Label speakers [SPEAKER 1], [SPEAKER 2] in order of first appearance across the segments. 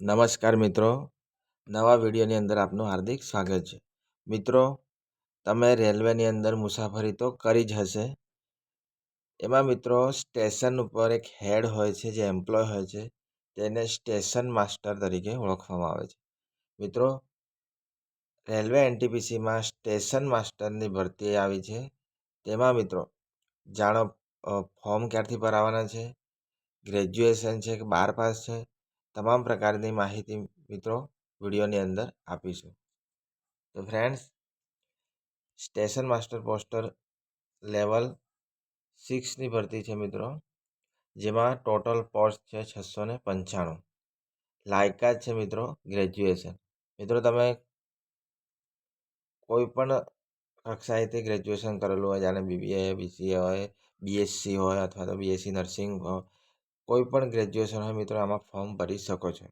[SPEAKER 1] નમસ્કાર મિત્રો. નવા વિડીયોની અંદર આપનું હાર્દિક સ્વાગત છે. મિત્રો, તમે રેલવેની અંદર મુસાફરી તો કરી જ હશે. એમાં મિત્રો, સ્ટેશન ઉપર એક હેડ હોય છે, જે એમ્પ્લોય હોય છે, તેને સ્ટેશન માસ્ટર તરીકે ઓળખવામાં આવે છે. મિત્રો, રેલવે એનટીપીસીમાં સ્ટેશન માસ્ટરની ભરતી આવી છે. તેમાં મિત્રો, જાણો ફોર્મ ક્યારથી ભરાવાના છે? ગ્રેજ્યુએશન છે કે બાર પાસ છે? તમામ પ્રકારની માહિતી મિત્રો વિડીયોની અંદર આપીશું. તો friends station master poster level સિક્સની ભરતી છે મિત્રો, જેમાં ટોટલ પોસ્ટ છે છસો ને પંચાણું. લાયકાત છે મિત્રો ગ્રેજ્યુએશન મિત્રો તમે કોઈ પણ કક્ષાએથી ગ્રેજ્યુએશન કરેલું હોય, જાણે બીબીએ બીસીએ હોય બીએસસી હોય અથવા તો બીએસસી નર્સિંગ હોય કોઈ પણ ગ્રેજ્યુએશન હોય મિત્રો, આમાં ફોર્મ ભરી શકો છો.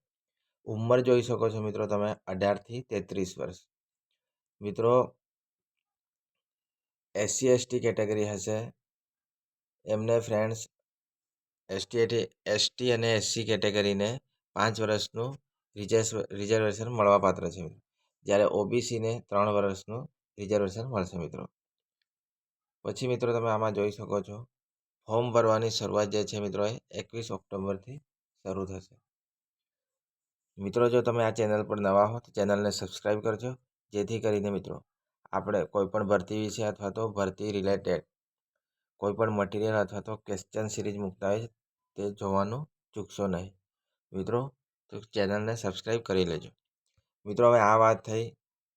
[SPEAKER 1] ઉંમર જોઈ શકો છો મિત્રો તમે અઢારથી તેત્રીસ વર્ષ. મિત્રો એસસી એસટી કેટેગરી હશે. એમને ફ્રેન્ડ્સ એસટી એસટી અને એસસી કેટેગરીને પાંચ વર્ષનું રિઝર્વેશન મળવાપાત્ર છે જ્યારે ઓબીસીને ત્રણ વર્ષનું રિઝર્વેશન મળશે મિત્રો. પછી મિત્રો તમે આમાં જોઈ શકો છો. ફોર્મ ભરવાની શરૂઆત જે છે મિત્રો એ એકવીસ ઓક્ટોબરથી શરૂ થશે. મિત્રો, જો તમે આ ચેનલ પર નવા હો તો ચેનલને સબસ્ક્રાઈબ કરજો, જેથી કરીને મિત્રો આપણે કોઈપણ ભરતી વિશે અથવા તો ભરતી રિલેટેડ કોઈપણ મટીરિયલ અથવા તો ક્વેશ્ચન સિરીઝ મૂકતા હોય તે જોવાનું ચૂકશો નહીં. મિત્રો, તો ચેનલને સબસ્ક્રાઈબ કરી લેજો. મિત્રો, હવે આ વાત થઈ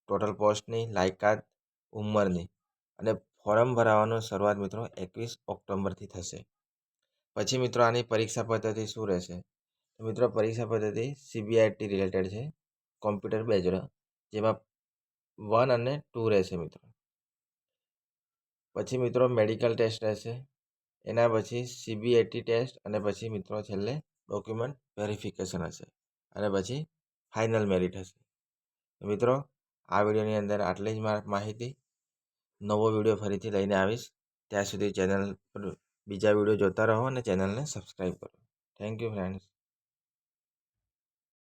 [SPEAKER 1] ટોટલ પોસ્ટની લાયકાત, ઉંમરની અને ફોર્મ ભરાવાનો શરૂઆત મિત્રો એકવીસ ઓક્ટોબરથી થશે. પછી મિત્રો આની પરીક્ષા પદ્ધતિ શું રહેશે? મિત્રો પરીક્ષા પદ્ધતિ સીબીઆઈટી રિલેટેડ છે કોમ્પ્યુટર બેઝડ જેમાં વન અને ટુ રહેશે મિત્રો. પછી મિત્રો મેડિકલ ટેસ્ટ રહેશે, એના પછી સીબીએટી ટેસ્ટ અને પછી મિત્રો છેલ્લે ડોક્યુમેન્ટ વેરિફિકેશન હશે, અને પછી ફાઇનલ મેરિટ હશે. મિત્રો, આ વિડીયોની અંદર આટલી જ માહિતી નવો વીડિયો ફરીથી લઈને આવીશ. ત્યાં સુધી ચેનલ પર બીજા વીડિયો જોતા રહો અને ચેનલને સબસ્ક્રાઈબ કરો. Thank you friends.